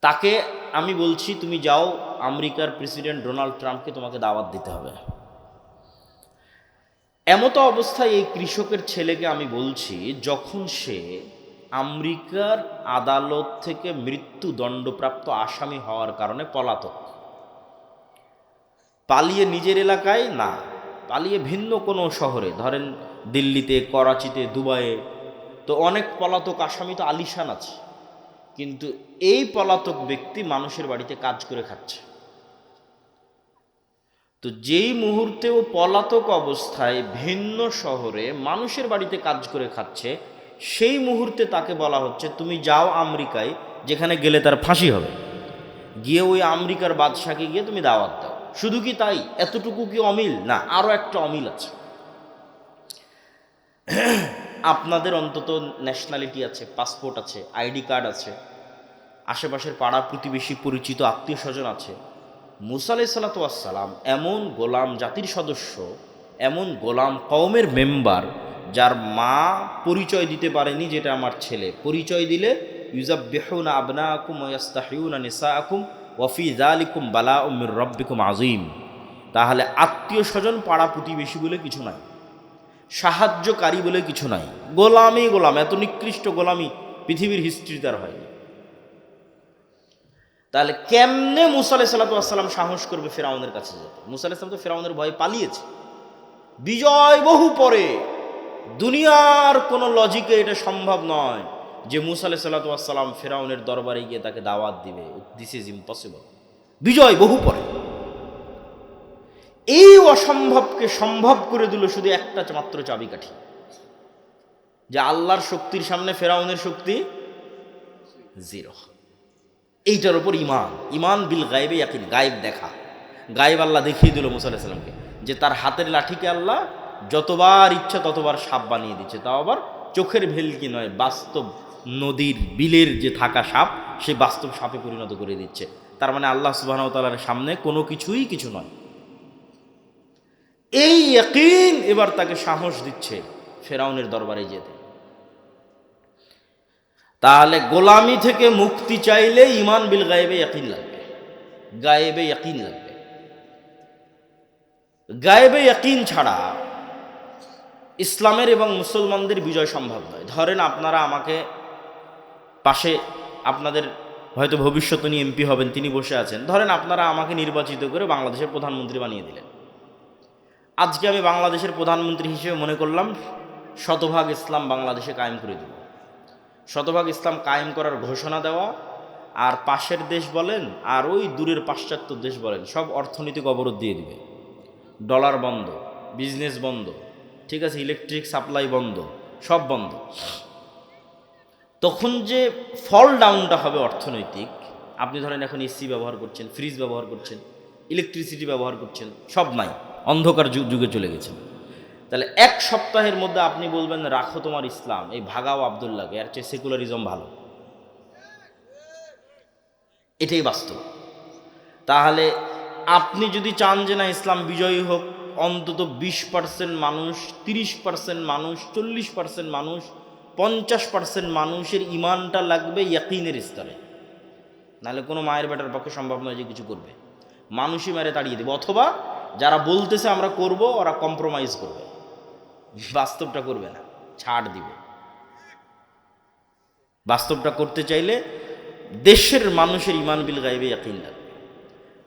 তাকে আমি বলছি, তুমি যাও, আমেরিকার প্রেসিডেন্ট ডোনাল্ড ট্রাম্পকে তোমাকে দাওয়াত দিতে হবে। এমতো অবস্থায় এই কৃষকের ছেলেকে আমি বলছি, যখন সে আমেরিকার আদালত থেকে মৃত্যুদণ্ডপ্রাপ্ত আসামি হওয়ার কারণে পলাতক। পালিয়ে নিজের এলাকায়? না। পালিয়ে ভিন্ন কোনো শহরে। ধরেন দিল্লিতে, করাচিতে, দুবাইয়ে। তো অনেক পলাতক আসামি তো আলিশান আছে। কিন্তু এই পলাতক ব্যক্তি মানুষের বাড়িতে কাজ করে খাচ্ছে। তো যেই মুহূর্তে ও পলাতক অবস্থায় ভিন্ন শহরে মানুষের বাড়িতে কাজ করে খাচ্ছে, সেই মুহূর্তে তাকে বলা হচ্ছে, তুমি যাও আমেরিকায়, যেখানে গেলে তার ফাঁসি হবে। গিয়ে ওই আমেরিকার বাদশাকে গিয়ে তুমি দাওয়াত দাও। শুধু কি তাই? এতটুকু কি অমিল? না আরও একটা অমিল আছে। আপনাদের অন্তত ন্যাশনালিটি আছে পাসপোর্ট আছে আইডি কার্ড আছে। আশেপাশের পাড়া প্রতিবেশী পরিচিত আত্মীয় স্বজন আছে। মুসা আলাই সালাতাম এমন গোলাম জাতির সদস্য, এমন গোলাম কওমের মেম্বার যার মা পরিচয় দিতে পারেনি যেটা আমার ছেলে। পরিচয় দিলে ইউজাব বেহুনা আবনা আকুম ওয়াস্তাহিউনা নিসা আকুম ওয়ফি জালিকুম বালা উমির রব্বিকুম আজিম তাহলে আত্মীয় স্বজন পাড়া প্রতিবেশী বলে কিছু নাই। সাহায্যকারী বলে কিছু নাই। গোলামই গোলাম, এত নিকৃষ্ট গোলামি পৃথিবীর হিস্ট্রি তার হয়নি। তাহলে কেমনে মুসা আলাই সাল্লাম সাহস করবে ফেরাউনের কাছে যেতে? মুসা আলাইসালাম তো ফেরাউনের ভয়ে পালিয়েছে। বিজয় বহু পরে, দুনিয়ার কোনো লজিকে এটা সম্ভব নয় যে মুসা আলাই সাল্লাম ফেরাউনের দরবারে গিয়ে তাকে দাওয়াত দিবে। দিস ইজ ইম্পসিবল বিজয় বহু পরে। এই অসম্ভবকে সম্ভব করে দিল শুধু একটা মাত্র চাবিকাঠি। যে আল্লাহর শক্তির সামনে ফেরাউনের শক্তি জিরো এইটার ওপর ইমান ইমান বিল গায়েবে ইয়াকিন, গায়েব দেখা। গায়েব আল্লাহ দেখিয়ে দিল মুসা আলাহিসাল্লামকে যে তার হাতের লাঠিকে আল্লাহ যতবার ইচ্ছা ততবার সাপ বানিয়ে দিচ্ছে। তাও আবার চোখের ভেলকি নয়, বাস্তব নদীর বিলের যে থাকা সাপ, সে বাস্তব সাপে পরিণত করে দিচ্ছে। তার মানে আল্লাহ সুবাহতালার সামনে কোনো কিছুই কিছু নয়। এই ইয়াকিন এবার তাকে সাহস দিচ্ছে ফেরাউনের দরবারে যেতে। তাহলে গোলামি থেকে মুক্তি চাইলে ইমান বিল গায়েবে ইয়াকিন লাগবে। গায়েবে ইয়াকিন লাগবে। গায়েবে ইয়াকিন ছাড়া ইসলামের এবং মুসলমানদের বিজয় সম্ভব নয়। ধরেন আপনারা আমাকে পাশে আপনাদের হয়তো ভবিষ্যতে নিয়ে এমপি হবেন, তিনি বসে আছেন। ধরেন আপনারা আমাকে নির্বাচিত করে বাংলাদেশের প্রধানমন্ত্রী বানিয়ে দিলেন। আজকে আমি বাংলাদেশের প্রধানমন্ত্রী হিসেবে মনে করলাম, শতভাগ ইসলাম বাংলাদেশে কায়েম করে দেব। শতভাগ ইসলাম কায়েম করার ঘোষণা দেওয়া, আর পাশের দেশ বলেন, আর ওই দূরের পাশ্চাত্য দেশ বলেন, সব অর্থনৈতিক অবরোধ দিয়ে দিবে। ডলার বন্ধ, বিজনেস বন্ধ, ঠিক আছে, ইলেকট্রিক সাপ্লাই বন্ধ, সব বন্ধ। তখন যে ফল ডাউনটা হবে অর্থনৈতিক, আপনি ধরেন এখন এসি ব্যবহার করছেন ফ্রিজ ব্যবহার করছেন ইলেকট্রিসিটি ব্যবহার করছেন, সব নাই, অন্ধকার যুগ চলে গেছেন তাহলে এক সপ্তাহের মধ্যে আপনি বলবেন, রাখো তোমার ইসলাম, এই ভাগাও আবদুল্লাহকে, এর চেয়ে সেকুলারিজম ভালো। এটাই বাস্তব। তাহলে আপনি যদি চান যে, না, ইসলাম বিজয়ী হোক, অন্তত বিশ পার্সেন্ট মানুষ, তিরিশ পার্সেন্ট মানুষ, চল্লিশ পার্সেন্ট মানুষ, পঞ্চাশ পার্সেন্ট মানুষের ইমানটা লাগবে ইয়াকিনের স্তরে। নাহলে কোনো মায়ের বেটার পক্ষে সম্ভব নয় যে কিছু করবে। মানুষই মেরে তাড়িয়ে দেবে। অথবা যারা বলতেছে আমরা করব, ওরা কম্প্রোমাইজ করবে। বাস্তবটা করবে না, ছাড় দিবে। বাস্তবটা করতে চাইলে দেশের মানুষের ইমান বিল গাইবে ইয়াকিন লাগবে।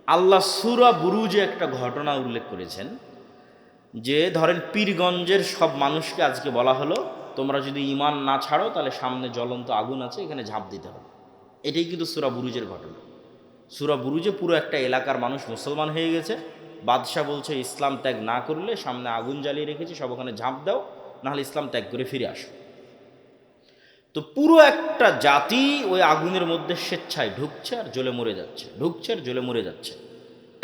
আল্লাহ সুরা বুরুজে একটা ঘটনা উল্লেখ করেছেন, যে ধরেন পীরগঞ্জের সব মানুষকে আজকে বলা হলো, তোমরা যদি ইমান না ছাড়ো তাহলে সামনে জ্বলন্ত আগুন আছে, এখানে ঝাঁপ দিতে হবে। এটাই কিন্তু সুরা বুরুজের ঘটনা। সুরা বুরুজে পুরো একটা এলাকার মানুষ মুসলমান হয়ে গেছে বাদশাহ বলছে, ইসলাম ত্যাগ না করলে সামনে আগুন জ্বালিয়ে রেখেছি, সব ওখানে ঝাঁপ দাও, নাহলে ইসলাম ত্যাগ করে ফিরে আসো। তো পুরো একটা জাতি ওই আগুনের মধ্যে স্বেচ্ছায় ঢুকছে আর জ্বলে মরে যাচ্ছে, ঢুকছে আর জ্বলে মরে যাচ্ছে।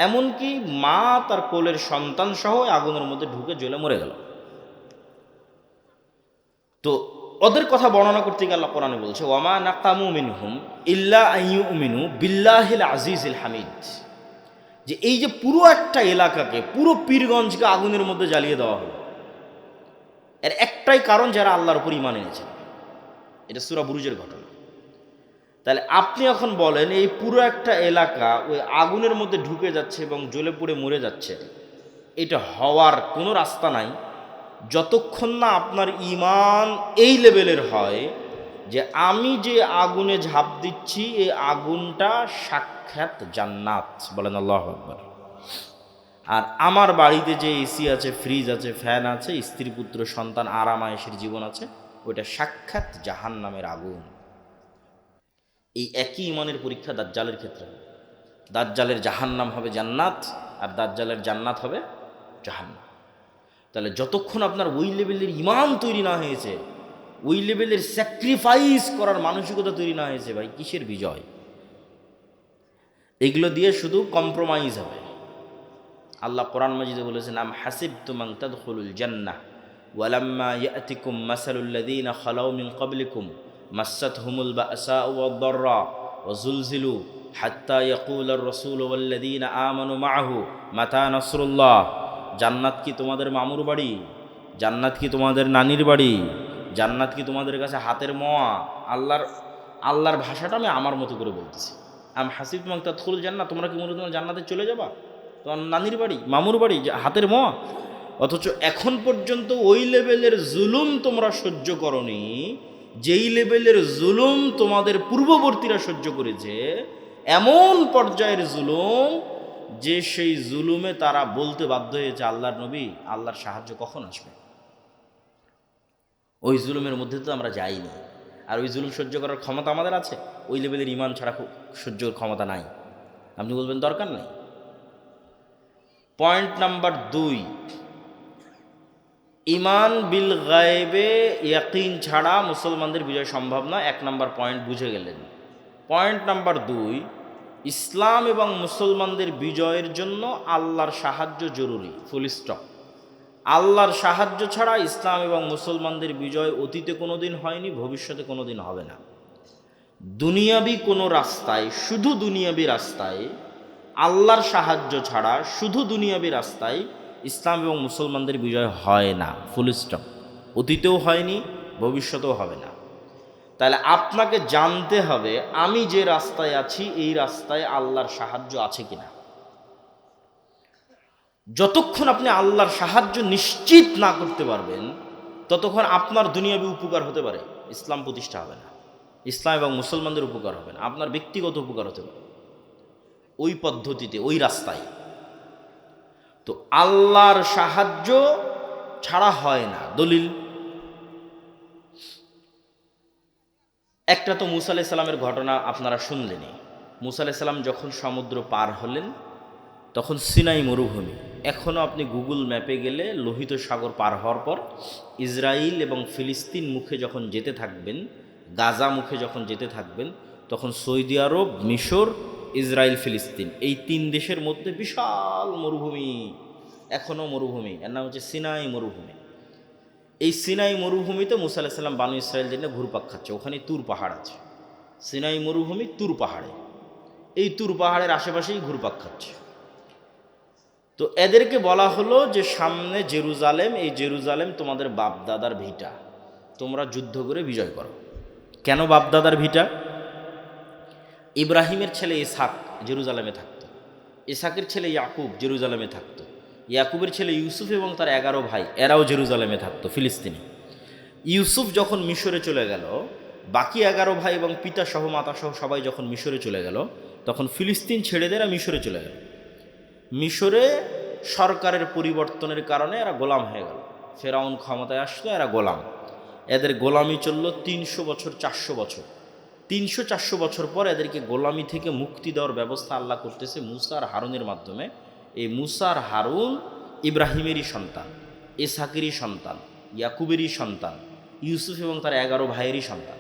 এমনকি মা তার কোলের সন্তান সহ আগুনের মধ্যে ঢুকে জ্বলে মরে গেল। তো ওদের কথা বর্ণনা করতে গিয়ে আল্লাহ কোরআনে বলছে ওয়ামা নাকামু মিনহুম ইল্লা আইয়ু মিনু বিল্লাহিল আজিজিল হামিদ। যে এই যে পুরো একটা এলাকাকে, পুরো পীরগঞ্জকে আগুনের মধ্যে জ্বালিয়ে দেওয়া হলো, এর একটাই কারণ যারা আল্লাহর উপর ইমান এনেছে। এটা সুরা বুরুজের ঘটনা। তাহলে আপনি এখন বলেন, এই পুরো একটা এলাকা ওই আগুনের মধ্যে ঢুকে যাচ্ছে এবং জ্বলে পুড়ে মরে যাচ্ছে, এটা হওয়ার কোনো রাস্তা নাই। যতক্ষণ না আপনার ইমান এই লেভেলের হয় যে আমি যে আগুনে ঝাঁপ দিচ্ছি এই আগুনটা সাক্ষাৎ জান্নাত, বলেন আল্লাহ আকবর। আর আমার বাড়িতে যে এসি আছে, ফ্রিজ আছে, ফ্যান আছে, স্ত্রী, পুত্র, সন্তান, আরামায়েশের জীবন আছে, ওইটা সাক্ষাৎ জাহান নামের আগুন। এই একই ইমানের পরীক্ষা দাজ্জালের ক্ষেত্রে। দাজ্জালের জাহান্নাম হবে জান্নাত, আর দাজ্জালের জান্নাত হবে জাহান্নাম। তাহলে যতক্ষণ আপনার ওই লেভেলের ইমান তৈরি না হয়েছে ওই লেভেলের স্যাক্রিফাইস করার মানসিকতা তৈরি না হয়েছে ভাই, কিসের বিজয়? এগুলো দিয়ে শুধু কম্প্রোমাইজ হবে। আল্লাহ কোরআন মাজিদে বলেছেন, আম হাসিব তুমাং তাদখুলুল জান্নাহ ওয়ালাম্মা ইয়াতিকুম মাসালুল্লাযীনা খালাউ মিন ক্বাবলিকুম, মাসাতহুমুল বাসা ওয়াদ-দাররা ওয়াজুলজিলু হাত্তা ইয়াকুলার রাসূলু ওয়াল্লাযীনা আমানু মাআহু মাতা নাসরুল্লাহ। জান্নাত কি তোমাদের মামুর বাড়ি? জান্নাত কি তোমাদের নানির বাড়ি? জান্নাত কি তোমাদের কাছে হাতের মোয়া? আল্লাহর আল্লাহর ভাষাটা আমি আমার মতো করে বলতেছি। আম হাসিব তুমাং তাদখুলুল জান্নাহ, তোমরা কি মনে তোমরা জান্নাতে চলে যাবা? তোমার নানির বাড়ি, মামুর বাড়ি হাতের মোয়া? অথচ এখন পর্যন্ত ওই লেভেলের জুলুম তোমরা সহ্য করনি, যেই লেভেলের জুলুম তোমাদের পূর্ববর্তীরা সহ্য করেছে, এমন পর্যায়ের জুলুম যে সেই জুলুমে তারা বলতে বাধ্য হয়েছে আল্লাহর নবী, আল্লাহর সাহায্য কখন আসবে? ওই জুলুমের মধ্যে তো আমরা যাইনি। আর ওই জুলুম সহ্য করার ক্ষমতা আমাদের আছে? ওই লেভেলের ইমান ছাড়া সহ্যর ক্ষমতা নাই। আপনি বলবেন, দরকার নেই? পয়েন্ট নাম্বার দুই। ইমান বিল গায়েবে ইয়াকিন ছাড়া মুসলমানদের বিজয় সম্ভব না এক নাম্বার পয়েন্ট বুঝে গেলেন। পয়েন্ট নাম্বার দুই, ইসলাম এবং মুসলমানদের বিজয়ের জন্য আল্লাহর সাহায্য জরুরি। ফুল স্টপ আল্লাহর সাহায্য ছাড়া ইসলাম এবং মুসলমানদের বিজয় অতীতে কোনো দিন হয়নি, ভবিষ্যতে কোনো দিন হবে না। দুনিয়াবি কোনো রাস্তায়, শুধু দুনিয়াবি রাস্তায় আল্লাহর সাহায্য ছাড়া শুধু দুনিয়াবি রাস্তায় ইসলাম এবং মুসলমানদের বিজয় হয় না ফুল স্টপ অতীতেও হয়নি, ভবিষ্যতেও হবে না। তাহলে আপনাকে জানতে হবে, আমি যে রাস্তায় আছি, এই রাস্তায় আল্লাহর সাহায্য আছে কিনা। যতক্ষণ আপনি আল্লাহর সাহায্য নিশ্চিত না করতে পারবেন, ততক্ষণ আপনার দুনিয়াবি উপকার হতে পারে। ইসলাম প্রতিষ্ঠা হবে না। ইসলাম এবং মুসলমানদের উপকার হবে না। আপনার ব্যক্তিগত উপকার হতে পারে। ওই পদ্ধতিতে, ওই রাস্তায়। তো আল্লাহর সাহায্য ছাড়া হয় না। দলিল। একটা তো মুসা সালামের ঘটনা আপনারা শুনলেনই। মুসা সালাম যখন সমুদ্র পার হলেন, তখন সিনাই মরুভূমি। এখনও আপনি গুগল ম্যাপে গেলে লোহিত সাগর পার হওয়ার পর ইসরায়েল এবং ফিলিস্তিন মুখে যখন যেতে থাকবেন, গাজা মুখে যখন যেতে থাকবেন, তখন সৌদি আরব, মিশর ইসরায়েল ফিলিস্তিন এই তিন দেশের মধ্যে বিশাল মরুভূমি, এখনও মরুভূমি। এর নাম হচ্ছে সিনাই মরুভূমি। এই সিনাই মরুভূমিতে মুসা আলাহিসাল্লাম বানু ইসরায়েল জন্য ঘুরপাক খাচ্ছে। ওখানে তুর পাহাড় আছে। সিনাই মরুভূমি তুর পাহাড়ে। এই তুর পাহাড়ের আশেপাশেই ঘুরপাক খাচ্ছে। তো এদেরকে বলা হলো যে সামনে জেরুজালেম, এই জেরুজালেম তোমাদের বাপদাদার ভিটা। তোমরা যুদ্ধ করে বিজয় করো। কেন বাপদাদার ভিটা? ইব্রাহিমের ছেলে ইসাক জেরুজালেমে থাকতো। ইসাকের ছেলে ইয়াকুব জেরুজালেমে থাকতো। ইয়াকুবের ছেলে ইউসুফ এবং তার এগারো ভাই, এরাও জেরুজালেমে থাকতো, ফিলিস্তিনি। ইউসুফ যখন মিশরে চলে গেল, বাকি এগারো ভাই এবং পিতা সহ মাতা সহ সবাই যখন মিশরে চলে গেল, তখন ফিলিস্তিন ছেড়ে দেরা মিশরে চলে গেল। মিশরে সরকারের পরিবর্তনের কারণে এরা গোলাম হয়ে গেল। ফেরাউন ক্ষমতায় আসলো, এরা গোলাম। এদের গোলামি চলল তিনশো বছর, চারশো বছর। তিনশো, চারশো বছর পর এদেরকে গোলামি থেকে মুক্তি দেওয়ার ব্যবস্থা আল্লাহ করতেছে মুসার হারুনের মাধ্যমে। এই মুসার হারুন ইব্রাহিমেরই সন্তান এসাকেরই সন্তান, ইয়াকুবেরই সন্তান, ইউসুফ এবং তার এগারো ভাইয়েরই সন্তান।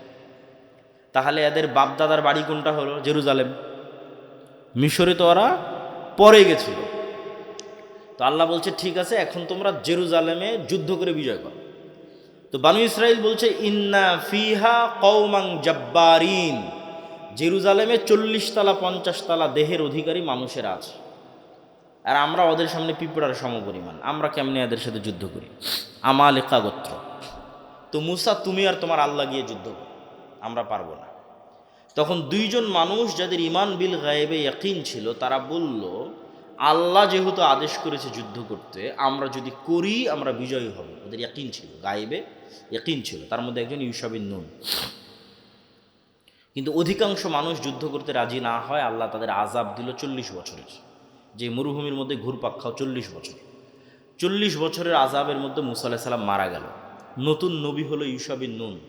তাহলে এদের বাপদাদার বাড়ি কোনটা হলো? জেরুজালেম। মিশরে তো ওরা পরে গেছিল। তো আল্লাহ বলছে, ঠিক আছে, এখন তোমরা জেরুজালেমে যুদ্ধ করে বিজয় করো। তো বানু ইসরাইল বলছে, ইন্না ফিহা কৌমাং জব্বারিন। জেরুজালেমে চল্লিশ তালা, পঞ্চাশ তালা দেহের অধিকারী মানুষের আছে। আর আমরা ওদের সামনে পিঁপড়ার সমপরিমাণ। আমরা কেমনে এদের সাথে যুদ্ধ করি? আমালেকা গোত্র। তো মুসা, তুমি আর তোমার আল্লাহ গিয়ে যুদ্ধ করো। আমরা পারব না। তখন দুইজন মানুষ যাদের ইমান বিল গায়েবে ইয়াকিন ছিল, তারা বলল, আল্লাহ যেহেতু আদেশ করেছে যুদ্ধ করতে, আমরা যদি করি আমরা বিজয়ী হব। ওদের ইয়াকিন ছিল, গায়েবে ইয়াকিন ছিল। তার মধ্যে একজন ইউসাবিন নুন। কিন্তু অধিকাংশ মানুষ যুদ্ধ করতে রাজি না হয়, আল্লাহ তাদের আজাব দিল চল্লিশ বছরের। যে মরুভূমির মধ্যে ঘুরপাক খাও, চল্লিশ বছর। চল্লিশ বছরের আজাবের মধ্যে মুসা আলাহ মারা গেল। নতুন নবী হলো ইউসাবিন নুন।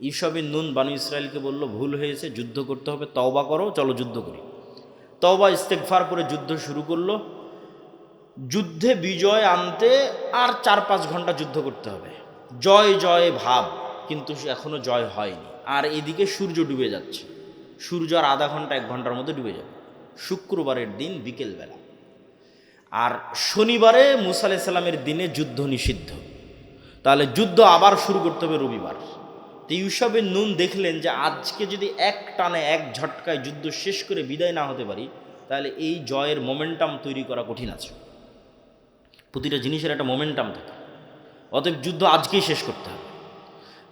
ইউসাবিন নুন বানু ইসরায়েলকে বলল, ভুল হয়েছে, যুদ্ধ করতে হবে, তওবা করো, চলো যুদ্ধ করি। তওবা ইস্তেকফার করে যুদ্ধ শুরু করল। যুদ্ধে বিজয় আনতে আর চার পাঁচ ঘণ্টা যুদ্ধ করতে হবে। জয় জয় ভাব, কিন্তু এখনও জয় হয়নি। আর এদিকে সূর্য ডুবে যাচ্ছে। সূর্য আর আধা ঘণ্টা, এক ঘণ্টার মধ্যে ডুবে যাবে। শুক্রবারের দিন বিকেলবেলা। আর শনিবারে মুসা আলাইহিস সালামের দিনে যুদ্ধ নিষিদ্ধ। তাহলে যুদ্ধ আবার শুরু করতে হবে রবিবার। তো ইউসবের নুন দেখলেন যে আজকে যদি এক টানে এক ঝটকায় যুদ্ধ শেষ করে বিদায় না হতে পারি, তাহলে এই জয়ের মোমেন্টাম তৈরি করা কঠিন আছে। প্রতিটা জিনিসের একটা মোমেন্টাম থাকে। অতএব যুদ্ধ আজকেই শেষ করতে হবে।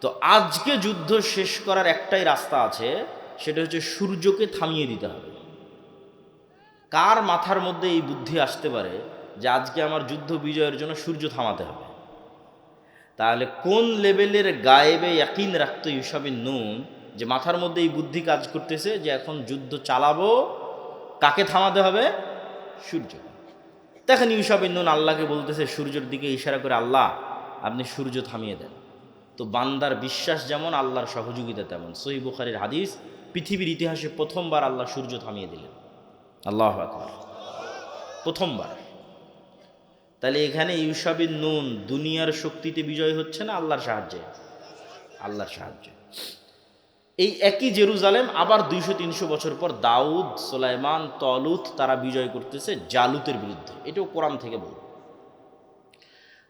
তো আজকে যুদ্ধ শেষ করার একটাই রাস্তা আছে, সেটা হচ্ছে সূর্যকে থামিয়ে দিতে হবে। কার মাথার মধ্যে এই বুদ্ধি আসতে পারে যে আজকে আমার যুদ্ধ বিজয়ের জন্য সূর্য থামাতে হবে? তাহলে কোন লেভেলের গায়েবে ইয়াকিন রাখতো ইউসাবিন নুন যে মাথার মধ্যে এই বুদ্ধি কাজ করতেছে যে এখন যুদ্ধ চালাবো, কাকে থামাতে হবে? সূর্য। দেখেন ইউসাবিন নুন আল্লাহকে বলতেছে, সূর্যের দিকে ইশারা করে, আল্লাহ, আপনি সূর্য থামিয়ে দেন। তো বান্দার বিশ্বাস যেমন, আল্লাহর সহযোগিতা তেমন। সহি বুখারির হাদিস, পৃথিবীর ইতিহাসে প্রথমবার আল্লাহ সূর্য থামিয়ে দিলেন। আল্লাহ আকবার। প্রথমবার। তাহলে এখানে ইউসাবিন নুন, দুনিয়ার শক্তিতে বিজয় হচ্ছে না আল্লাহর সাহায্যে? আল্লাহর সাহায্যে। এই একই জেরুজালেম আবার দুইশো, তিনশো বছর পর দাউদ, সোলাইমান, তলুত তারা বিজয় করতেছে জালুতের বিরুদ্ধে। এটাও কোরআন থেকে বল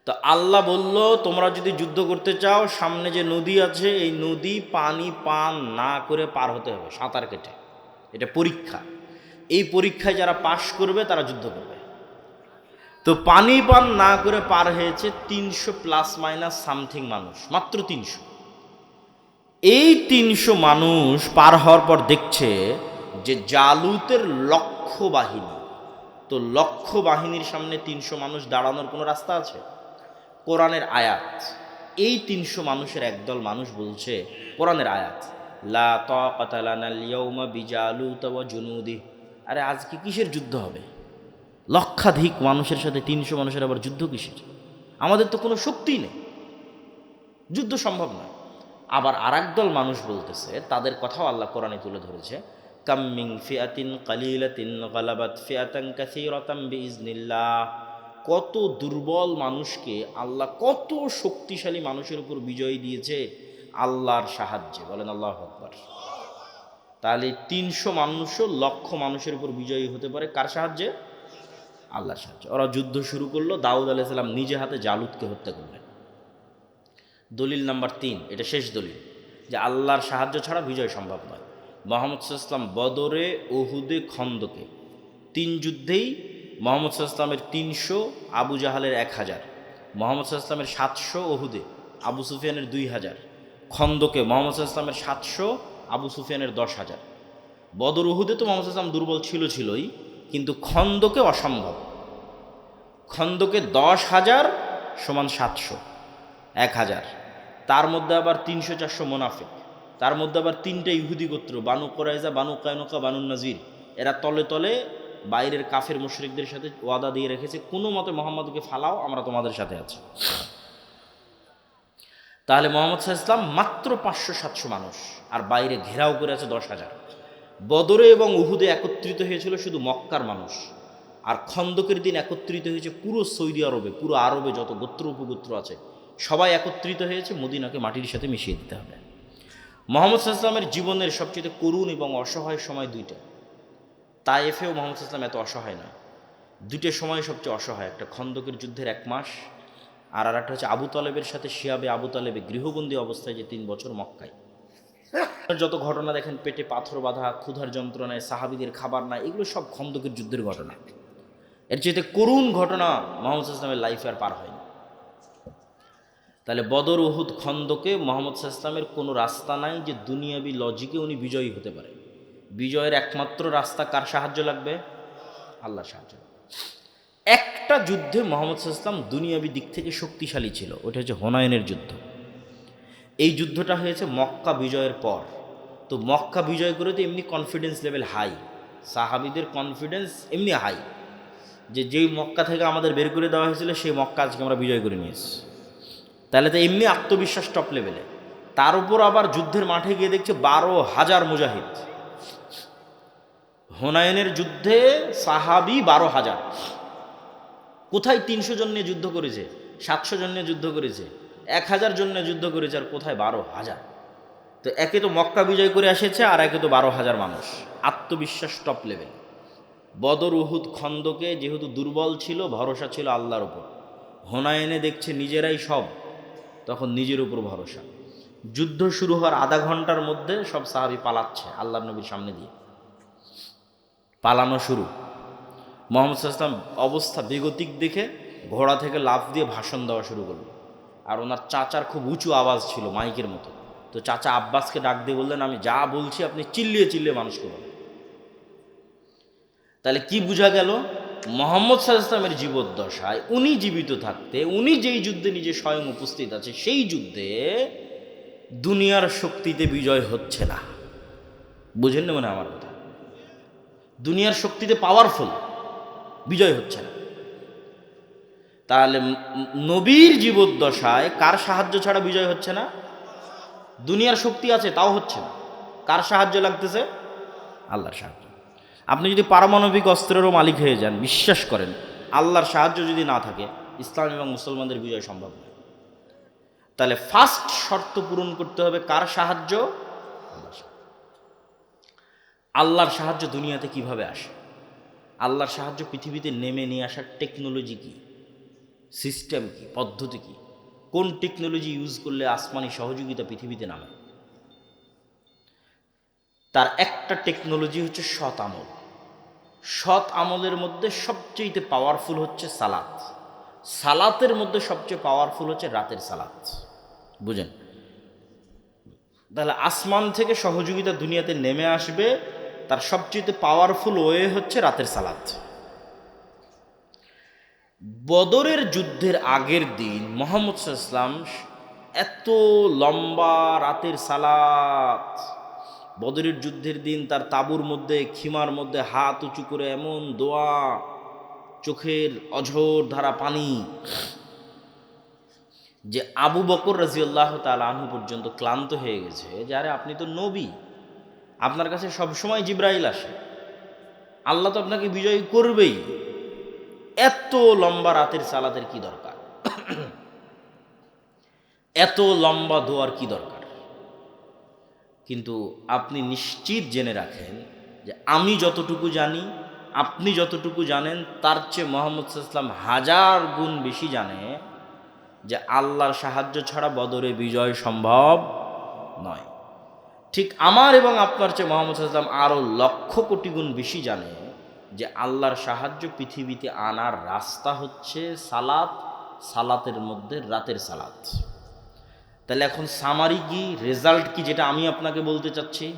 তো আল্লাহ বলল, তোমরা যদি যুদ্ধ করতে চাও, সামনে যে নদী আছে, এই নদী পানি, পান না করে পার হতে হবে, সাঁতার কেটে। এটা পরীক্ষা। এই পরীক্ষায় যারা পাশ করবে, তারা যুদ্ধ করবে। তো পানি পান না করে পার হয়েছে তিনশো প্লাস মাইনাস সামথিং মানুষ, মাত্র তিনশো। এই তিনশো মানুষ পার হওয়ার পর দেখছে যে জালুতের লক্ষ্য বাহিনী তো লক্ষ্য বাহিনীর সামনে তিনশো মানুষ দাঁড়ানোর কোনো রাস্তা আছে? কোরআনের আয়াত। এই তিনশো মানুষের একদল মানুষ বলছে, কোরআনের আয়াত, লা জুনুদি আরে আজকে কিসের যুদ্ধ হবে? লক্ষাধিক মানুষের সাথে তিনশো মানুষের আবার যুদ্ধ কিসের? আমাদের তো কোনো শক্তিই নেই। যুদ্ধ সম্ভব নয়। আবার আর দল মানুষ বলতেছে, তাদের কথাও আল্লাহ কোরআনে তুলে ধরেছে কাম্মিং ফিয়াতিন কালিলাতিন গালাবাত ফিয়াতান কাসীরাতাম বিইজনিল্লাহ কত দুর্বল মানুষকে আল্লাহ কত শক্তিশালী মানুষের উপর বিজয় দিয়েছে আল্লাহর সাহায্যে। বলেন আল্লাহ আকবার। তাহলে তিনশো মানুষও লক্ষ মানুষের উপর বিজয়ী হতে পারে কার সাহায্যে? আল্লাহর সাহায্যে। ওরা যুদ্ধ শুরু করল, দাউদ আলাইসাল্লাম নিজে হাতে জালুদকে হত্যা করলেন। দলিল নাম্বার তিন, এটা শেষ দলিল, যে আল্লাহর সাহায্য ছাড়া বিজয় সম্ভব নয়। মোহাম্মদ সাল্লাম বদরে ওহুদে খন্দকে, তিন যুদ্ধেই মোহাম্মদ সাল্লামের তিনশো, আবু জাহালের এক হাজার, মোহাম্মদ সাল্লামের সাতশো ওহুদে আবু সুফিয়ানের দুই হাজার, খন্দকে মোহাম্মদ সাল্লামের সাতশো, আবু সুফিয়ানের দশ হাজার। বদর, উহুদে তো মোহাম্মদ সাল্লাম দুর্বল ছিল, ছিলই। কিন্তু খন্দকে অসম্ভব। খন্দকে দশ হাজার সমান সাতশো, এক হাজার। তার মধ্যে আবার তিনশো চারশো মোনাফেক। তার মধ্যে আবার তিনটা ইহুদি গোত্র, Banu Qurayza Banu Qaynuqa, Banu Nadir. এরা তলে তলে বাইরের কাফের মুশরিকদের সাথে ওয়াদা দিয়ে রেখেছে। কোনো মতে মোহাম্মদকে ফালাও, আমরা তোমাদের সাথে আছি। তাহলে মোহাম্মদ সাহা ইসলাম মাত্র পাঁচশো সাতশো মানুষ, আর বাইরে ঘেরাও করে আছে দশ হাজার। বদরে এবং উহুদে একত্রিত হয়েছিল শুধু মক্কার মানুষ। আর খন্দকের দিন একত্রিত হয়েছে পুরো সৌদি আরবে, পুরো আরবে যত গোত্র উপগোত্র আছে, সবাই একত্রিত হয়েছে, মদিনাকে মাটির সাথে মিশিয়ে দিতে হবে। মোহাম্মদ সাল্লামের জীবনের সবচেয়ে করুণ এবং অসহায় সময় দুইটা। তাইফেও মোহাম্মদ সাল্লাম এত অসহায় নয়। দুইটা সময় সবচেয়ে অসহায়, একটা খন্দকের যুদ্ধের এক মাস, আর আর একটা হচ্ছে আবু তালেবের সাথে শিয়াবে আবু তালেবে গৃহবন্দী অবস্থায় যে তিন বছর মক্কায়। যত ঘটনা দেখেন, পেটে পাথর বাঁধা, ক্ষুধার যন্ত্রণায়, সাহাবিদের খাবার না এগুলো সব খন্দকের যুদ্ধের ঘটনা। এর চেয়ে করুণ ঘটনা মোহাম্মদ ইসলামের লাইফে আর পার হয়নি। তাহলে বদর, উহুদ খন্দকে মোহাম্মদ ইসলামের কোনো রাস্তা নাই যে দুনিয়াবি লজিকে উনি বিজয়ী হতে পারে। বিজয়ের একমাত্র রাস্তা কার সাহায্য লাগবে? আল্লাহর সাহায্য একটা যুদ্ধে মোহাম্মদ ইসলাম দুনিয়াবি দিক থেকে শক্তিশালী ছিল, ওটা হচ্ছে হোনায়নের যুদ্ধ। এই যুদ্ধটা হয়েছে মক্কা বিজয়ের পর। তো মক্কা বিজয় করে তো এমনি কনফিডেন্স লেভেল হাই সাহাবিদের কনফিডেন্স এমনি হাই যে যেই মক্কা থেকে আমাদের বের করে দেওয়া হয়েছিল, সেই মক্কা আজকে আমরা বিজয় করে নিয়েছি। তাহলে তো এমনি আত্মবিশ্বাস টপ লেভেলে তার উপর আবার যুদ্ধের মাঠে গিয়ে দেখছে বারো হাজার মুজাহিদ। হোনায়নের যুদ্ধে সাহাবি বারো হাজার। কোথায় তিনশো জন নিয়ে যুদ্ধ করেছে? সাতশো জন নিয়ে যুদ্ধ করেছে? এক হাজার জন নিয়ে যুদ্ধ করেছে আর কোথায়? বারো হাজার। তো একে তো মক্কা বিজয় করে এসেছে আর একে তো বারো হাজার মানুষ। আত্মবিশ্বাস টপ লেভেল বদর উহুদ খন্দকে যেহেতু দুর্বল ছিল, ভরসা ছিল আল্লাহর উপর। হোনায়নে দেখছে নিজেরাই সব, তখন নিজের উপর ভরসা। যুদ্ধ শুরু হওয়ার আধা ঘণ্টার মধ্যে সব সাহাবি পালাচ্ছে আল্লাহ নবীর সামনে দিয়ে। পালানো শুরু। মোহাম্মদ ইসলাম অবস্থা বেগতিক দেখে ঘোড়া থেকে লাফ দিয়ে ভাষণ দেওয়া শুরু করল। আর ওনার চাচার খুব উঁচু আওয়াজ ছিল মাইকের মতো। তো চাচা আব্বাসকে ডাক দিয়ে বললেন, আমি যা বলছি আপনি চিল্লিয়ে চিল্লিয়ে মানুষ বলেন তাহলে কি বোঝা গেল? মোহাম্মদ সাল ইসলামের জীবদ্দশায় উনি জীবিত থাকতে, উনি যেই যুদ্ধে নিজে স্বয়ং উপস্থিত আছে, সেই যুদ্ধে দুনিয়ার শক্তিতে বিজয় হচ্ছে না। বুঝেন না মানে আমার কথা? দুনিয়ার শক্তিতে পাওয়ারফুল বিজয় হচ্ছে না। তাহলে নবীর জীবদ্দশায় কার সাহায্য ছাড়া বিজয় হচ্ছে না? দুনিয়ার শক্তি আছে, তাও হচ্ছে না। কার সাহায্য লাগতেছে? আল্লাহর সাহায্য। আপনি যদি পারমাণবিক অস্ত্রেরও মালিক হয়ে যান, বিশ্বাস করেন, আল্লাহর সাহায্য যদি না থাকে, ইসলাম এবং মুসলমানদের বিজয় সম্ভব নয়। তাহলে ফার্স্ট শর্ত পূরণ করতে হবে কার সাহায্য? আল্লাহর সাহায্য। দুনিয়াতে কীভাবে আসে? আল্লাহর সাহায্য পৃথিবীতে নেমে নিয়ে আসার টেকনোলজি কি? সিস্টেম কি, পদ্ধতি কি? কোন টেকনোলজি ইউজ করলে আসমানি সহযোগিতা পৃথিবীতে নামে? তার একটা টেকনোলজি হচ্ছে সৎ আমল। সৎ আমলের মধ্যে সবচেয়ে পাওয়ারফুল হচ্ছে সালাত। সালাতের মধ্যে সবচেয়ে পাওয়ারফুল হচ্ছে রাতের সালাত। বুঝেন? তাহলে আসমান থেকে সহযোগিতা দুনিয়াতে নেমে আসবে, তার সবচেয়ে পাওয়ারফুল ওয়ে হচ্ছে রাতের সালাত। বদরের যুদ্ধের আগের দিন মোহাম্মদ ইসলাম এত লম্বা রাতের সালাত। বদরের যুদ্ধের দিন তার তাবুর মধ্যে, খিমার মধ্যে হাত উঁচু করে এমন দোয়া, চোখের অঝোর ধারা পানি, যে আবু বকর রাজিউল্লাহ তাল আনহু পর্যন্ত ক্লান্ত হয়ে গেছে, যে আরে আপনি তো নবী, আপনার কাছে সবসময় জিব্রাইল আসে, আল্লাহ তো আপনাকে বিজয় করবেই। এত লম্বা রাতের সালাতের কি দরকার? এত লম্বা দোয়ার কি দরকার? কিন্তু আপনি নিশ্চিত জেনে রাখেন যে আমি যতটুকু জানি, আপনি যতটুকু জানেন, তার চেয়ে মোহাম্মদ ইসলাম হাজার গুণ বেশি জানে যে আল্লাহর সাহায্য ছাড়া বদরে বিজয় সম্ভব নয়। ঠিক আমার এবং আপনার চেয়ে মোহাম্মদ ইসলাম আরও লক্ষ কোটি গুণ বেশি জানে যে আল্লাহর সাহায্য পৃথিবীতে আনার রাস্তা হচ্ছে সালাত, সালাতের মধ্যে রাতের সালাত। তাহলে এখন সামারি কি রেজাল্ট কি যেটা আমি আপনাকে বলতে চাচ্ছি?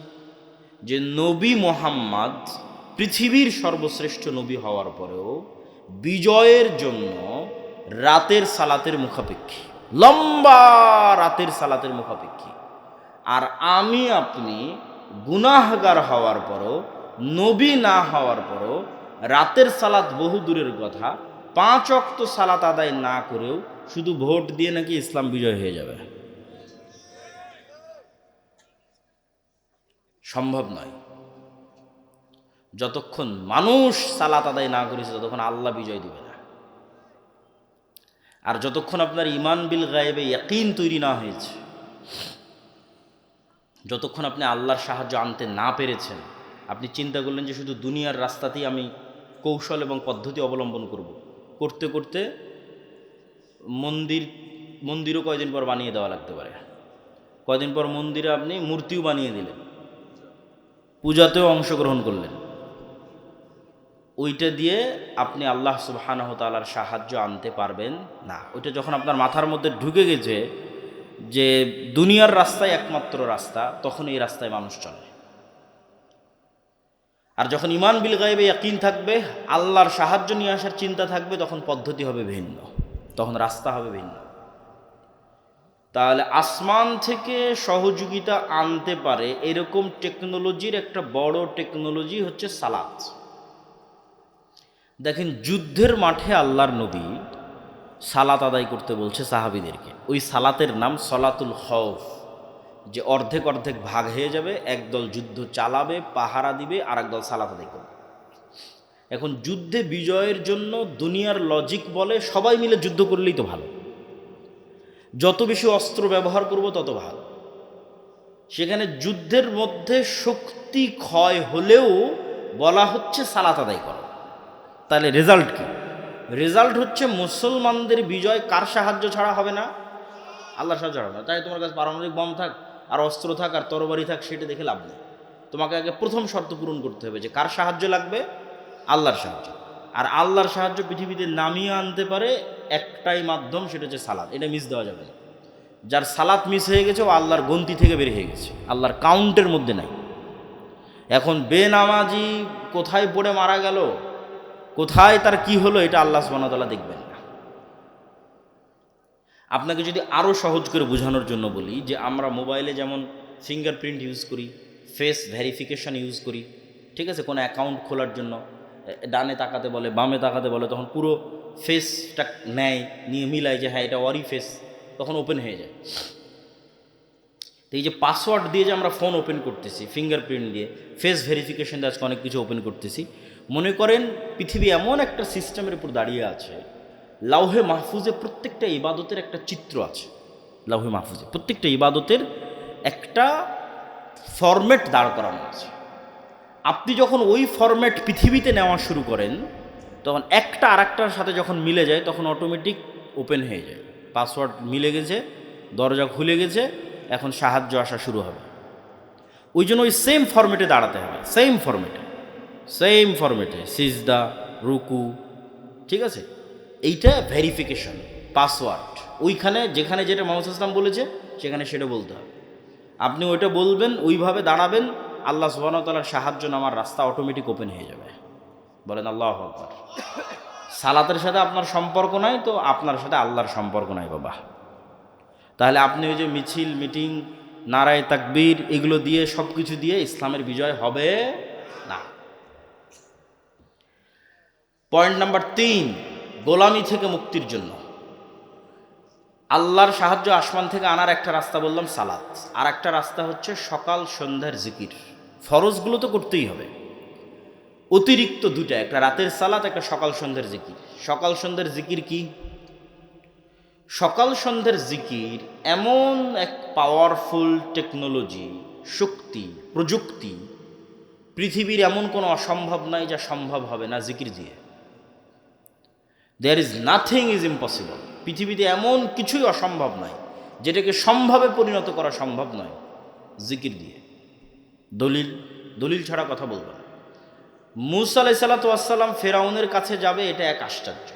যে নবী মোহাম্মদ পৃথিবীর সর্বশ্রেষ্ঠ নবী হওয়ার পরেও বিজয়ের জন্য রাতের সালাতের মুখাপেক্ষী, লম্বা রাতের সালাতের মুখাপেক্ষী। আর আমি আপনি গুনাহগার হওয়ার পরও নবী না হওয়ার পরও রাতের সালাত বহু দূরের কথা, পাঁচ অক্ত সালাত আদায় না করেও শুধু ভোট দিয়ে নাকি ইসলাম বিজয় হয়ে যাবে। সম্ভব নয়। যতক্ষণ মানুষ সালাত আদায় না করেছে, ততক্ষণ আল্লাহ বিজয় দিবে না। আর যতক্ষণ আপনার ইমান বিল গায়েবে ইয়াকিন তৈরি না হয়েছে, যতক্ষণ আপনি আল্লাহর সাহায্য আনতে না পেরেছেন আপনি চিন্তা করলেন যে শুধু দুনিয়ার রাস্তাতেই আমি কৌশল এবং পদ্ধতি অবলম্বন করব। করতে করতে মন্দির, মন্দিরও কয়দিন পর বানিয়ে দেওয়া লাগতে পারে। কয়দিন পর মন্দিরে আপনি মূর্তিও বানিয়ে দিলেন। পূজাতেও অংশগ্রহণ করলেন। ওইটা দিয়ে আপনি আল্লাহ সুবাহানহ তালার সাহায্য আনতে পারবেন না। ওইটা যখন আপনার মাথার মধ্যে ঢুকে গেছে যে দুনিয়ার রাস্তায় একমাত্র রাস্তা, তখন এই রাস্তায় মানুষ চলে। আর যখন ইমান বিল গায়েবে, ইয়াকিন থাকবে, আল্লাহর সাহায্য নিয়ে আসার চিন্তা থাকবে, তখন পদ্ধতি হবে ভিন্ন। তখন রাস্তা হবে ভিন্ন। তাহলে আসমান থেকে সহযোগিতা আনতে পারে এরকম টেকনোলজির একটা বড় টেকনোলজি হচ্ছে সালাত। দেখেন, যুদ্ধের মাঠে আল্লাহর নবী সালাত আদায় করতে বলছে সাহাবিদেরকে। ওই সালাতের নাম সলাতুল খৌফ যে অর্ধেক অর্ধেক ভাগ হয়ে যাবে, একদল যুদ্ধ চালাবে, পাহারা দিবে আর একদল সালাত আদায় করবে। এখন যুদ্ধে বিজয়ের জন্য দুনিয়ার লজিক বলে সবাই মিলে যুদ্ধ করলেই তো ভালো। যত বেশি অস্ত্র ব্যবহার করব, তত ভালো। সেখানে যুদ্ধের মধ্যে শক্তি ক্ষয় হলেও বলা হচ্ছে সালাত আদায় করো। তাহলে রেজাল্ট কি? রেজাল্ট হচ্ছে মুসলমানদের বিজয় কার সাহায্য ছাড়া হবে না? আল্লাহর সাহায্য ছাড়া না। তাই তোমার কাছে পারমাণবিক বম থাক আর অস্ত্র থাক আর তরবারি থাক, সেটা দেখে লাভ নেই। তোমাকে আগে প্রথম শর্ত পূরণ করতে হবে যে কার সাহায্য লাগবে? আল্লাহর সাহায্য। আর আল্লাহর সাহায্য পৃথিবীতে নামিয়ে আনতে পারে একটাই মাধ্যম, সেটা হচ্ছে সালাদ এটা মিস দেওয়া যাবে না। যার সালাত মিস হয়ে গেছে, ও আল্লাহর গন্তি থেকে বের হয়ে গেছে। আল্লাহর কাউন্টের মধ্যে নাই। এখন বেনামাজি কোথায় পড়ে মারা গেল? কোথায় তার কি হলো? এটা আল্লাহ সুবাহতাল্লাহ দেখবেন। আপনাকে যদি আরও সহজ করে বোঝানোর জন্য বলি যে আমরা মোবাইলে যেমন ফিঙ্গারপ্রিন্ট ইউজ করি ফেস ভেরিফিকেশন ইউজ করি, ঠিক আছে? কোনো অ্যাকাউন্ট খোলার জন্য, ডানে তাকাতে বলে, বামে তাকাতে বলে, তখন পুরো ফেসটা নেয়, নিয়ে মিলায় যে হ্যাঁ এটা ওয়ারি ফেস তখন ওপেন হয়ে যায়। তো এই যে পাসওয়ার্ড দিয়ে যে আমরা ফোন ওপেন করতেছি ফিঙ্গারপ্রিন্ট দিয়ে ফেস ভেরিফিকেশন দিয়ে আজকে অনেক কিছু ওপেন করতেছি। মনে করেন পৃথিবী এমন একটা সিস্টেমের উপর দাঁড়িয়ে আছে লাউহে মাহফুজে প্রত্যেকটা ইবাদতের একটা চিত্র আছে। লাউহে মাহফুজে। প্রত্যেকটা ইবাদতের একটা ফরম্যাট দাঁড় করানো আছে। আপনি যখন ওই ফরম্যাট পৃথিবীতে নেওয়া শুরু করেন, তখন একটা আরেকটার সাথে যখন মিলে যায়, তখন অটোমেটিক ওপেন হয়ে যায়। পাসওয়ার্ড মিলে গেছে, দরজা খুলে গেছে, এখন সাহায্য আসা শুরু হবে। ওই জন্য ওই সেম ফরম্যাটে দাঁড়াতে হবে। সেম ফরম্যাটে সেম ফরম্যাটে সিজদা, রুকু, ঠিক আছে? এইটা ভেরিফিকেশন পাসওয়ার্ড ওইখানে, যেখানে যেটা মোহাম্মদ ইসলাম বলেছে, সেখানে সেটা বলতে হবে। আপনি ওইটা বলবেন, ওইভাবে দাঁড়াবেন, আল্লাহ সুবাহতালার সাহায্য নামার রাস্তা অটোমেটিক ওপেন হয়ে যাবে। বলেন, আল্লাহ আকবর। সালাতের সাথে আপনার সম্পর্ক নাই তো আপনার সাথে আল্লাহর সম্পর্ক নাই বাবা। তাহলে আপনি ওই যে মিছিল, মিটিং, নারায় তাকবীর, এগুলো দিয়ে সব কিছু দিয়ে ইসলামের বিজয় হবে না। পয়েন্ট নাম্বার তিন গোলামি থেকে মুক্তির জন্য। আল্লাহর সাহায্য আসমান থেকে আনার একটা রাস্তা বললাম সালাত। আর একটা রাস্তা হচ্ছে সকাল সন্ধ্যার জিকির। ফরজগুলো তো করতেই হবে। অতিরিক্ত দুটা একটা রাতের সালাত, একটা সকাল সন্ধ্যার জিকির। সকাল সন্ধ্যার জিকির কি? সকাল সন্ধ্যার জিকির এমন এক পাওয়ারফুল টেকনোলজি শক্তি, প্রযুক্তি, পৃথিবীর এমন কোনো অসম্ভব নাই যা সম্ভব হবে না জিকির দিয়ে। There is nothing is impossible পৃথিবীতে এমন কিছুই অসম্ভব নয়, যেটাকে সম্ভবে পরিণত করা সম্ভব নয়। জিকির দিয়ে। দলিল দলিল ছাড়া কথা বলব না। মুসা আলাই সাল্লাতাম ফেরাউনের কাছে যাবে, এটা এক আশ্চর্য।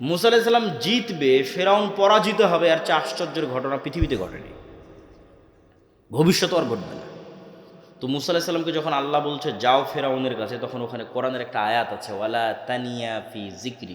মুসা আলাই সাল্লাম জিতবে, ফেরাউন পরাজিত হবে আর চেয়ে আশ্চর্যের ঘটনা পৃথিবীতে ঘটেনি। ভবিষ্যৎ আর ঘটবে না। তো মুসা আলাহি সাল্লামকে যখন আল্লাহ বলছে, যাও ফেরাউনের কাছে, তখন ওখানে কোরআনের একটা আয়াত আছে, ওয়ালা তানিয়া ফি জিক্রি।